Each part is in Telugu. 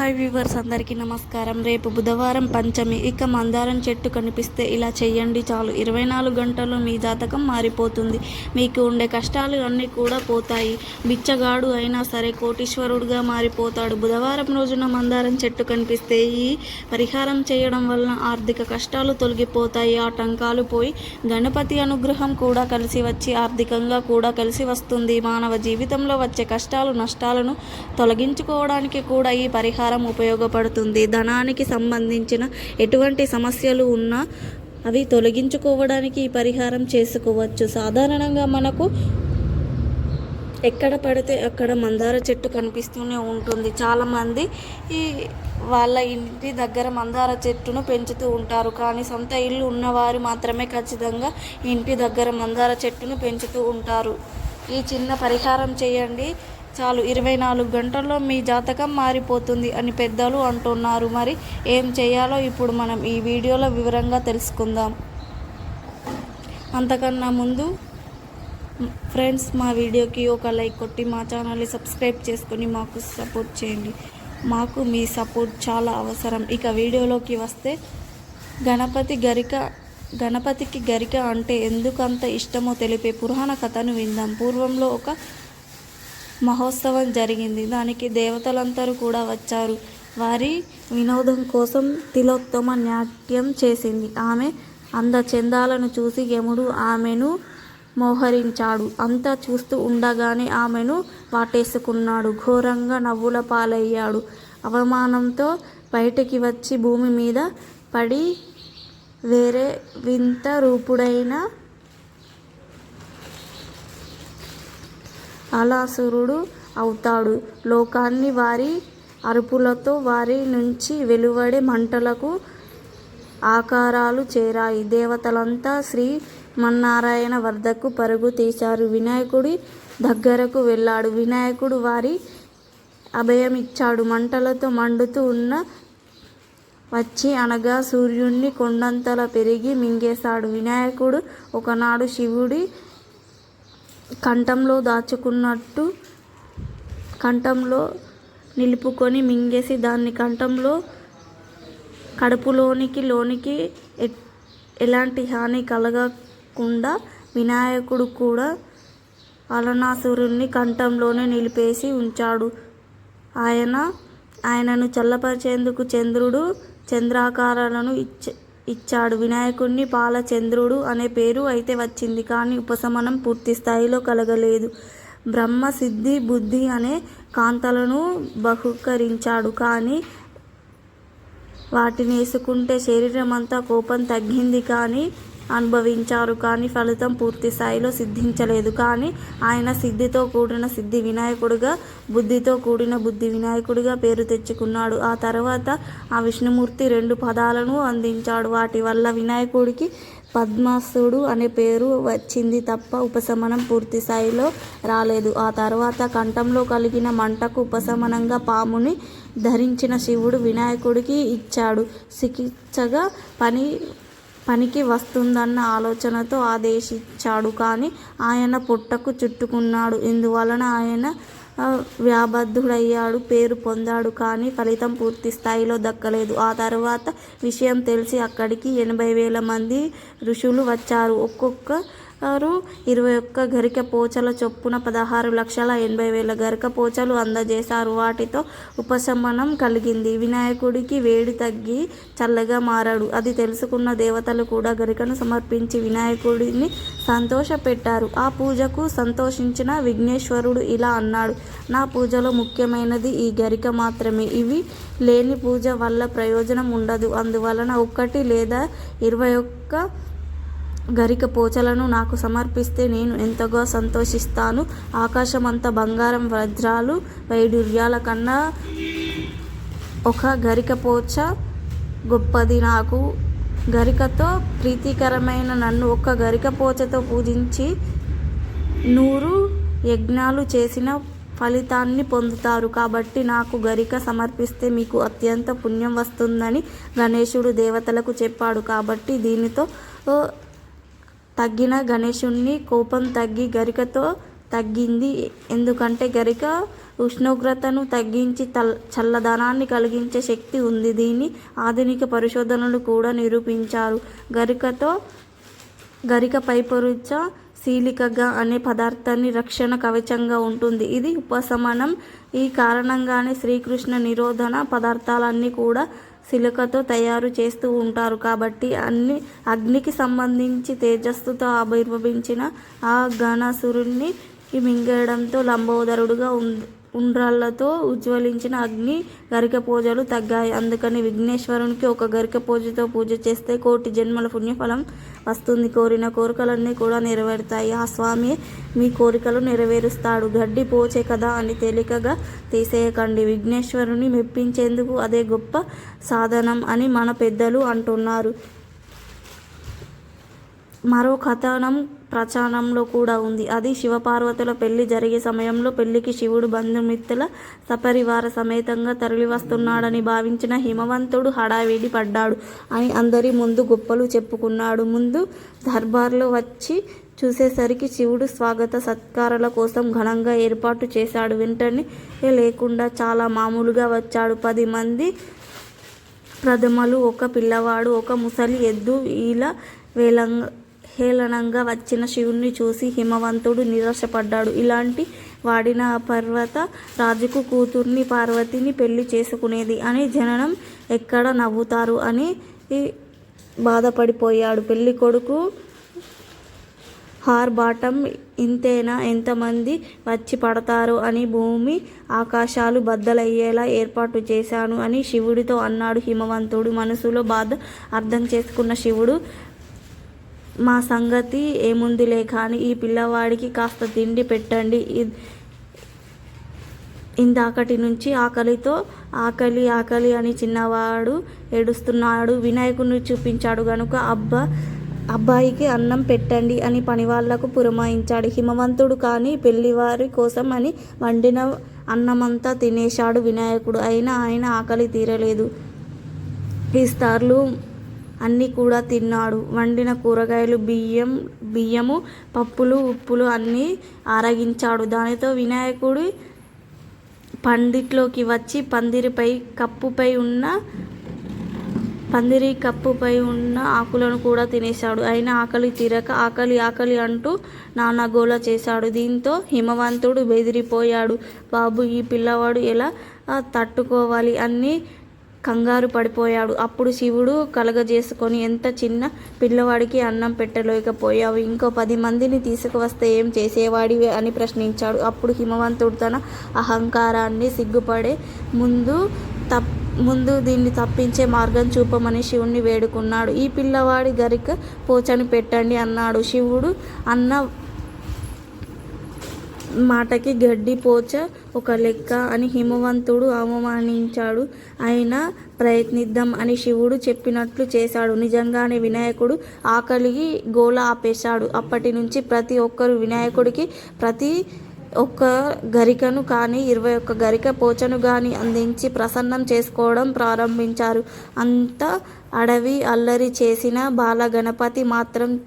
హాయ్ వ్యూవర్స్ అందరికీ నమస్కారం. రేపు బుధవారం పంచమి. ఇక మందారం చెట్టు కనిపిస్తే ఇలా చేయండి చాలు. ఇరవై నాలుగు గంటలు మీ జాతకం మారిపోతుంది. మీకు ఉండే కష్టాలు అన్నీ కూడా పోతాయి. బిచ్చగాడు అయినా సరే కోటీశ్వరుడుగా మారిపోతాడు. బుధవారం రోజున మందారం చెట్టు కనిపిస్తే ఈ పరిహారం చేయడం వలన ఆర్థిక కష్టాలు తొలగిపోతాయి. ఆటంకాలు పోయి గణపతి అనుగ్రహం కూడా కలిసి వచ్చి ఆర్థికంగా కూడా కలిసి వస్తుంది. మానవ జీవితంలో వచ్చే కష్టాలు నష్టాలను తొలగించుకోవడానికి కూడా ఈ పరిహారం ఉపయోగపడుతుంది. ధనానికి సంబంధించిన ఎటువంటి సమస్యలు ఉన్నా అవి తొలగించుకోవడానికి ఈ పరిహారం చేసుకోవచ్చు. సాధారణంగా మనకు ఎక్కడ పడితే అక్కడ మందార చెట్టు కనిపిస్తూనే ఉంటుంది. చాలామంది ఈ వాళ్ళ ఇంటి దగ్గర మందార చెట్టును పెంచుతూ ఉంటారు. కానీ సొంత ఇల్లు ఉన్నవారు మాత్రమే ఖచ్చితంగా ఇంటి దగ్గర మందార చెట్టును పెంచుతూ ఉంటారు. ఈ చిన్న పరిహారం చేయండి. చాలు ఇరవై నాలుగు గంటల్లో మీ జాతకం మారిపోతుంది అని పెద్దలు అంటున్నారు. మరి ఏం చేయాలో ఇప్పుడు మనం ఈ వీడియోలో వివరంగా తెలుసుకుందాం. అంతకన్నా ముందు ఫ్రెండ్స్ మా వీడియోకి ఒక లైక్ కొట్టి మా ఛానల్ని సబ్స్క్రైబ్ చేసుకొని మాకు సపోర్ట్ చేయండి. మాకు మీ సపోర్ట్ చాలా అవసరం. ఇక వీడియోలోకి వస్తే గణపతి గరిక గణపతికి గరిక అంటే ఎందుకంత ఇష్టమో తెలిపే పురాణ కథను విందాం. పూర్వంలో ఒక మహోత్సవం జరిగింది. దానికి దేవతలందరూ కూడా వచ్చారు. వారి వినోదం కోసం తిలోత్తమ నాట్యం చేసింది. ఆమె అందచందాలను చూసి యముడు ఆమెను మోహరించాడు. అంతా చూస్తూ ఉండగానే ఆమెను వాటేసుకున్నాడు. ఘోరంగా నవ్వుల పాలయ్యాడు. అవమానంతో బయటికి వచ్చి భూమి మీద పడి వేరే వింత రూపుడైన అలాసురుడు అవుతాడు. లోకాన్ని వారి అరుపులతో వారి నుంచి వెలువడే మంటలకు ఆకారాలు చేరాయి. దేవతలంతా శ్రీ మన్నారాయణ వద్దకు పరుగు తీశారు. వినాయకుడి దగ్గరకు వెళ్ళాడు. వినాయకుడు వారి అభయమిచ్చాడు. మంటలతో మండుతూ ఉన్న వచ్చి అనగా సూర్యుణ్ణి కొండంతల పెరిగి మింగేశాడు. వినాయకుడు ఒకనాడు శివుడి కంఠంలో దాచుకున్నట్టు కంఠంలో నిలుపుకొని మింగేసి దాన్ని కంఠంలో కడుపులోనికి లోనికి ఎ- ఎలాంటి హాని కలగకుండా వినాయకుడు కూడా అలనాసురుణ్ణి కంఠంలోనే నిలిపేసి ఉంచాడు. ఆయన ఆయనను చల్లపరిచేందుకు చంద్రుడు చంద్రాకారాలను ఇచ్చే ఇచ్చాడు. వినాయకుడిని పాలచంద్రుడు అనే పేరు అయితే వచ్చింది కానీ ఉపశమనం పూర్తి స్థాయిలో కలగలేదు. బ్రహ్మ సిద్ధి బుద్ధి అనే కాంతలను బహుకరించాడు కానీ వాటిని వేసుకుంటే శరీరం అంతా కోపం తగ్గింది కానీ అనుభవించారు కానీ ఫలితం పూర్తి స్థాయిలో సిద్ధించలేదు. కానీ ఆయన సిద్ధితో కూడిన సిద్ధి వినాయకుడిగా బుద్ధితో కూడిన బుద్ధి వినాయకుడిగా పేరు తెచ్చుకున్నాడు. ఆ తర్వాత ఆ విష్ణుమూర్తి రెండు పదాలను అందించాడు. వాటి వల్ల వినాయకుడికి పద్మాసుడు అనే పేరు వచ్చింది తప్ప ఉపశమనం పూర్తి స్థాయిలో రాలేదు. ఆ తర్వాత కంఠంలో కలిగిన మంటకు ఉపశమనంగా పాముని ధరించిన శివుడు వినాయకుడికి ఇచ్చాడు. చికిత్సగా పని పనికి వస్తుందన్న ఆలోచనతో ఆదేశించాడు. కానీ ఆయన పుట్టకు చుట్టుకున్నాడు. ఇందువలన ఆయన వ్యాబద్ధుడయ్యాడు పేరు పొందాడు. కానీ ఫలితం పూర్తి స్థాయిలో దక్కలేదు. ఆ తర్వాత విషయం తెలిసి అక్కడికి ఎనభై వేల మంది ఋషులు వచ్చారు. ఒక్కొక్క వారు ఇరవై ఒక్క గరిక పోచల చొప్పున పదహారు లక్షల ఎనభై వేల గరిక పోచలు అందజేశారు. వాటితో ఉపశమనం కలిగింది. వినాయకుడికి వేడి తగ్గి చల్లగా మారాడు. అది తెలుసుకున్న దేవతలు కూడా గరికను సమర్పించి వినాయకుడిని సంతోషపెట్టారు. ఆ పూజకు సంతోషించిన విఘ్నేశ్వరుడు ఇలా అన్నాడు నా పూజలో ముఖ్యమైనది ఈ గరిక మాత్రమే. ఇవి లేని పూజ వల్ల ప్రయోజనం ఉండదు. అందువలన ఒక్కటి లేదా ఇరవై ఒక్క గరిక పోచలను నాకు సమర్పిస్తే నేను ఎంతగా సంతోషిస్తాను? ఆకాశమంత బంగారం వజ్రాలు వైడూర్యాల కన్నా ఒక గరిక పోచ గొప్పది నాకు. గరికతో ప్రీతికరమైన నన్ను ఒక్క గరిక పోచతో పూజించి నూరు యజ్ఞాలు చేసిన ఫలితాన్ని పొందుతారు. కాబట్టి నాకు గరిక సమర్పిస్తే మీకు అత్యంత పుణ్యం వస్తుందని గణేశుడు దేవతలకు చెప్పాడు. కాబట్టి దీనితో తగ్గిన గణేశుణ్ణి కోపం తగ్గి గరికతో తగ్గింది. ఎందుకంటే గరిక ఉష్ణోగ్రతను తగ్గించి తల్ చల్లదనాన్ని కలిగించే శక్తి ఉంది. దీన్ని ఆధునిక పరిశోధనలు కూడా నిరూపించారు. గరికతో గరిక పైపొరుచ సీలికగా అనే పదార్థాన్ని రక్షణ కవచంగా ఉంటుంది. ఇది ఉపశమనం. ఈ కారణంగానే శ్రీకృష్ణ నిరోధన పదార్థాలన్నీ కూడా సిలుకతో తయారు చేస్తూ ఉంటారు. కాబట్టి అన్ని అగ్నికి సంబంధించి తేజస్సుతో ఆవిర్భవించిన ఆ ఘనాసురుణ్ణి మింగేయడంతో లంబోదరుడుగా ఉంది. ఉండ్రాళ్ళతో ఉజ్వలించిన అగ్ని గరిక పూజలు తగ్గాయి. అందుకని విఘ్నేశ్వరునికి ఒక గరిక పూజతో పూజ చేస్తే కోటి జన్మల పుణ్యఫలం వస్తుంది. కోరిన కోరికలన్నీ కూడా నెరవేరుతాయి. ఆ స్వామి మీ కోరికలు నెరవేరుస్తాడు. గడ్డి పోచే కదా అని తేలికగా తీసేయకండి. విఘ్నేశ్వరుని మెప్పించేందుకు అదే గొప్ప సాధనం అని మన పెద్దలు అంటున్నారు. మరో కథనం ప్రచారంలో కూడా ఉంది. అది శివపార్వతుల పెళ్ళి జరిగే సమయంలో పెళ్ళికి శివుడు బంధుమిత్రుల సపరివార సమేతంగా తరలివస్తున్నాడని భావించిన హిమవంతుడు హడావిడి పడ్డాడు. అని అందరి ముందు గొప్పలు చెప్పుకున్నాడు. ముందు దర్బార్లో వచ్చి చూసేసరికి శివుడు స్వాగత సత్కారాల కోసం ఘనంగా ఏర్పాటు చేశాడు. వెంటనే లేకుండా చాలా మామూలుగా వచ్చాడు. పది మంది ప్రథమలు ఒక పిల్లవాడు ఒక ముసలి ఎద్దు ఇలా వేలంగా హేళనంగా వచ్చిన శివుణ్ణి చూసి హిమవంతుడు నిరాశపడ్డాడు. ఇలాంటి వాడిన పర్వత రాజుకు కూతుర్ని పార్వతిని పెళ్ళి చేసుకునేది అని జననం ఎక్కడ నవ్వుతారు అని బాధపడిపోయాడు. పెళ్ళి కొడుకు హార్ బాటం ఇంతేనా? ఎంతమంది వచ్చి పడతారు అని భూమి ఆకాశాలు బద్దలయ్యేలా ఏర్పాటు చేశాను అని శివుడితో అన్నాడు హిమవంతుడు. మనసులో బాధ అర్థం చేసుకున్న శివుడు మా సంగతి ఏముందిలే కానీ ఈ పిల్లవాడికి కాస్త తిండి పెట్టండి. ఇందాకటి నుంచి ఆకలితో ఆకలి ఆకలి అని చిన్నవాడు ఏడుస్తున్నాడు. వినాయకుడిని చూపించాడు గనుక అబ్బా అబ్బాయికి అన్నం పెట్టండి అని పనివాళ్ళకు పురమాయించాడు. హిమవంతుడు కానీ పెళ్ళివారి కోసం అని వండిన అన్నమంతా తినేశాడు వినాయకుడు. అయినా ఆయన ఆకలి తీరలేదు. ఇస్తార్లు అన్నీ కూడా తిన్నాడు. వండిన కూరగాయలు బియ్యం బియ్యము పప్పులు ఉప్పులు అన్నీ ఆరగించాడు. దానితో వినాయకుడి పందిట్లోకి వచ్చి పందిరిపై కప్పుపై ఉన్న పందిరి కప్పుపై ఉన్న ఆకులను కూడా తినేశాడు. అయినా ఆకలి తీరక ఆకలి ఆకలి అంటూ నానా గోల చేశాడు. దీంతో హిమవంతుడు బెదిరిపోయాడు. బాబు ఈ పిల్లవాడు ఎలా తట్టుకోవాలి అన్ని కంగారు పడిపోయాడు. అప్పుడు శివుడు కలగజేసుకొని ఎంత చిన్న పిల్లవాడికి అన్నం పెట్టలేకపోయావు? ఇంకో పది మందిని తీసుకువస్తే ఏం చేసేవాడివి? అని ప్రశ్నించాడు. అప్పుడు హిమవంతుడు తన అహంకారాన్ని సిగ్గుపడే ముందు తప్ ముందు దీన్ని తప్పించే మార్గం చూపమని శివుణ్ణి వేడుకున్నాడు. ఈ పిల్లవాడి గరిక పోచని పెట్టండి అన్నాడు. శివుడు అన్న మాటకి గడ్డి పోచ ఒక లెక్క అని హిమవంతుడు అవమానించాడు. అయినా ప్రయత్నిద్దాం అని శివుడు చెప్పినట్లు చేశాడు. నిజంగానే వినాయకుడు ఆకలికి గోల ఆపేశాడు. అప్పటి నుంచి ప్రతి ఒక్కరు వినాయకుడికి ప్రతి ఒక్క గరికను కానీ ఇరవై ఒక్క గరిక పోచను కానీ అందించి ప్రసన్నం చేసుకోవడం ప్రారంభించారు. అంత అడవి అల్లరి చేసిన బాలగణపతి మాత్రం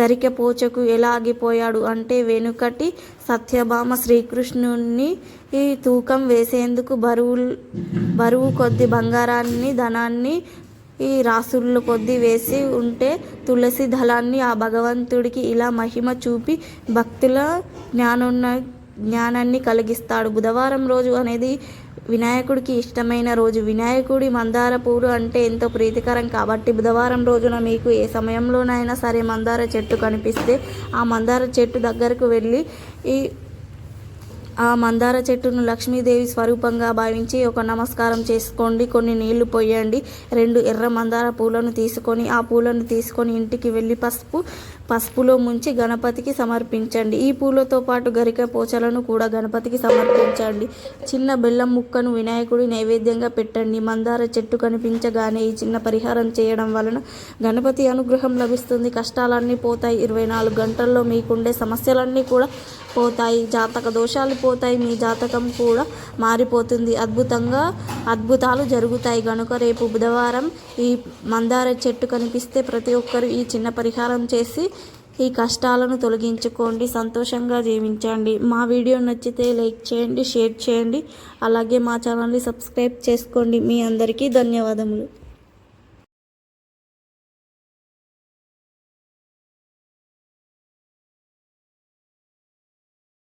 గరిక పోచకు ఎలా ఆగిపోయాడు అంటే వెనుకటి సత్యభామ శ్రీకృష్ణుని ఈ తూకం వేసేందుకు బరువు బరువు కొద్ది బంగారాన్ని ధనాన్ని ఈ రాసుళ్ళు కొద్ది వేసి ఉంటే తులసి దళాన్ని ఆ భగవంతుడికి ఇలా మహిమ చూపి భక్తుల జ్ఞానున్న జ్ఞానాన్ని కలిగిస్తాడు. బుధవారం రోజు అనేది వినాయకుడికి ఇష్టమైన రోజు. వినాయకుడి మందార పూలు అంటే ఎంతో ప్రీతికరం కాబట్టి బుధవారం రోజున మీకు ఏ సమయంలోనైనా సరే మందార చెట్టు కనిపిస్తే ఆ మందార చెట్టు దగ్గరకు వెళ్ళి ఈ ఆ మందార చెట్టును లక్ష్మీదేవి స్వరూపంగా భావించి ఒక నమస్కారం చేసుకోండి. కొన్ని నీళ్ళు పోయండి. రెండు ఎర్ర మందార పూలను తీసుకొని ఆ పూలను తీసుకొని ఇంటికి వెళ్ళి పసుపు పసుపులో ముంచి గణపతికి సమర్పించండి. ఈ పూలతో పాటు గరిక పోచలను కూడా గణపతికి సమర్పించండి. చిన్న బెల్లం ముక్కను వినాయకుడి నైవేద్యంగా పెట్టండి. మందార చెట్టు కనిపించగానే ఈ చిన్న పరిహారం చేయడం వలన గణపతి అనుగ్రహం లభిస్తుంది. కష్టాలన్నీ పోతాయి. ఇరవై నాలుగు గంటల్లో మీకుండే సమస్యలన్నీ కూడా పోతాయి. జాతక దోషాలు పోతాయి. మీ జాతకం కూడా మారిపోతుంది. అద్భుతంగా అద్భుతాలు జరుగుతాయి. కనుక రేపు బుధవారం ఈ మందార చెట్టు కనిపిస్తే ప్రతి ఒక్కరు ఈ చిన్న పరిహారం చేసి ఈ కష్టాలను తొలగించుకోండి సంతోషంగా జీవించండి. మా వీడియో నచ్చితే లైక్ చేయండి షేర్ చేయండి. అలాగే మా ఛానల్ని సబ్స్క్రైబ్ చేసుకోండి. మీ అందరికీ ధన్యవాదములు.